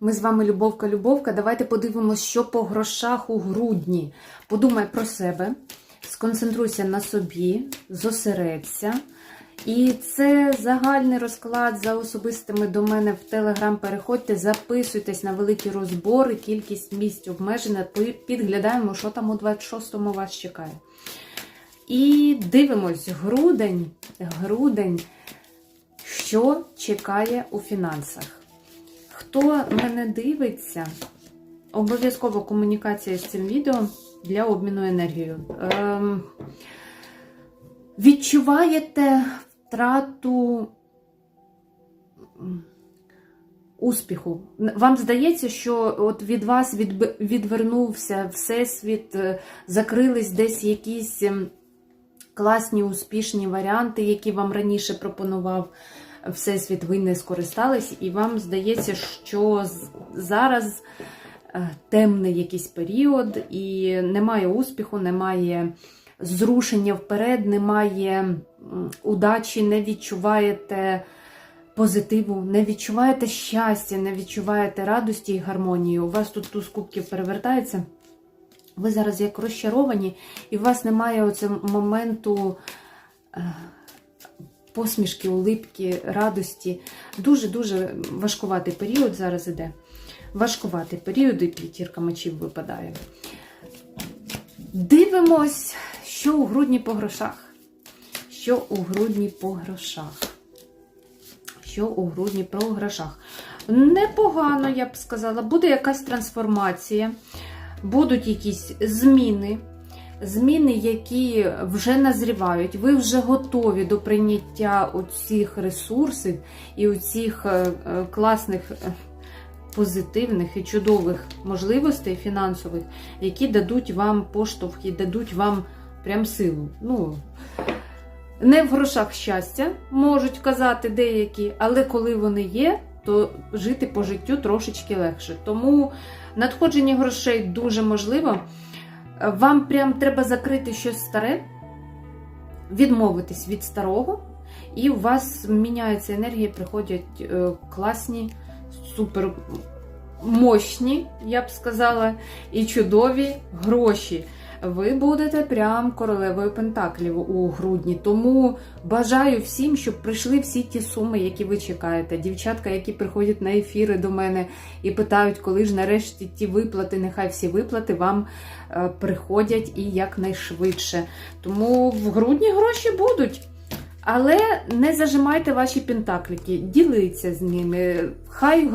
Ми з вами Любовка-Любовка. Давайте подивимось, що по грошах у грудні. Подумай про себе, сконцентруйся на собі, зосередься. І це загальний розклад за особистими до мене в Телеграм. Переходьте, записуйтесь на великі розбори, кількість місць обмежена. Підглядаємо, що там у 26-му вас чекає. І дивимось, грудень, грудень, що чекає у фінансах. Хто мене дивиться, обов'язково комунікація з цим відео для обміну енергією. Ем, відчуваєте втрату успіху. Вам здається, що от від вас відвернувся всесвіт, е, закрились десь якісь ем, класні успішні варіанти, які вам раніше пропонував Всесвіт, ви не скористались, і вам здається, що зараз е, темний якийсь період, і немає успіху, немає зрушення вперед, немає удачі, не відчуваєте позитиву, не відчуваєте щастя, не відчуваєте радості і гармонії. У вас тут туз кубків перевертається. Ви зараз як розчаровані, і у вас немає оцього моменту е, посмішки, улипки, радості. Дуже-дуже важкуватий період зараз іде. Важкуватий період, і п'ятірка мечів випадає. Дивимось, що у грудні по грошах. Що у грудні по грошах. Що у грудні по грошах. Непогано, я б сказала, буде якась трансформація, будуть якісь зміни. Зміни, які вже назрівають, ви вже готові до прийняття оцих ресурсів і оцих е, е, класних, е, позитивних і чудових можливостей фінансових, які дадуть вам поштовх і дадуть вам прям силу. Ну, не в грошах щастя, можуть казати деякі, але коли вони є, то жити по життю трошечки легше. Тому надходження грошей дуже можливо. Вам прям треба закрити щось старе, відмовитись від старого, і у вас міняється енергія, приходять е, класні, супер мощні, я б сказала, і чудові гроші. Ви будете прям королевою Пентаклів у грудні. Тому бажаю всім, щоб прийшли всі ті суми, які ви чекаєте. Дівчатка, які приходять на ефіри до мене і питають, коли ж нарешті ті виплати, нехай всі виплати вам е, приходять і якнайшвидше. Тому в грудні гроші будуть. Але не зажимайте ваші пентаклики, діліться з ними. Хай